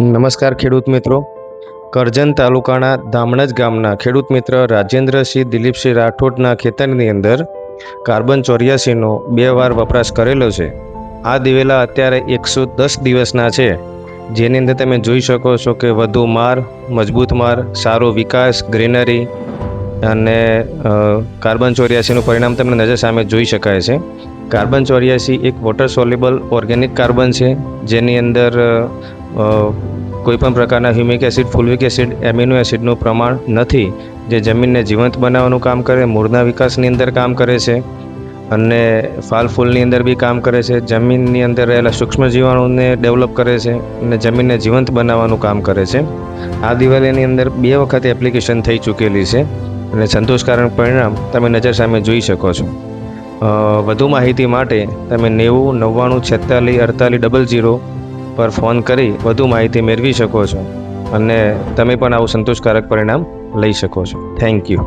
નમસ્કાર ખેડૂત મિત્રો. કરજણ તાલુકાના ધામણજ ગામના ખેડૂત મિત્ર રાજેન્દ્રસિંહ દિલીપસિંહ રાઠોડના ખેતરની અંદર કાર્બન ચોર્યાસીનો બે વાર વપરાશ કરેલો છે. આ દિવેલા અત્યારે એકસો દસ દિવસના છે. જેની અંદર તમે જોઈ શકો છો કે વધુ માર, મજબૂત માર, સારો વિકાસ, ગ્રીનરી અને કાર્બન ચોર્યાસીનું પરિણામ તમને નજર સામે જોઈ શકાય છે. કાર્બન ચોર્યાસી એક વોટર સોલ્યુબલ ઓર્ગેનિક કાર્બન છે. જેની અંદર કોઈપણ પ્રકારના humic acid, fulvic acid, amino એસિડનું પ્રમાણ નથી, જે જમીનને જીવંત બનાવવાનું કામ કરે, મૂળના વિકાસની અંદર કામ કરે છે અને ફાલ ફૂલની અંદર બી કામ કરે છે, જમીનની અંદર રહેલા સૂક્ષ્મ જીવાણુને ડેવલપ કરે છે અને જમીનને જીવંત બનાવવાનું કામ કરે છે. આ દિવાળીની અંદર બે વખત એપ્લિકેશન થઈ ચૂકેલી છે અને સંતોષકારક પરિણામ તમે નજર સામે જોઈ શકો છો. વધુ માહિતી માટે તમે નેવું, નવ્વાણું છેતાલીસ અડતાલીસ ડબલ જીરો પર ફોન કરી વધુ માહિતી મેળવી શકો છો અને તમે પણ આવું સંતોષકારક પરિણામ લઈ શકો છો. Thank you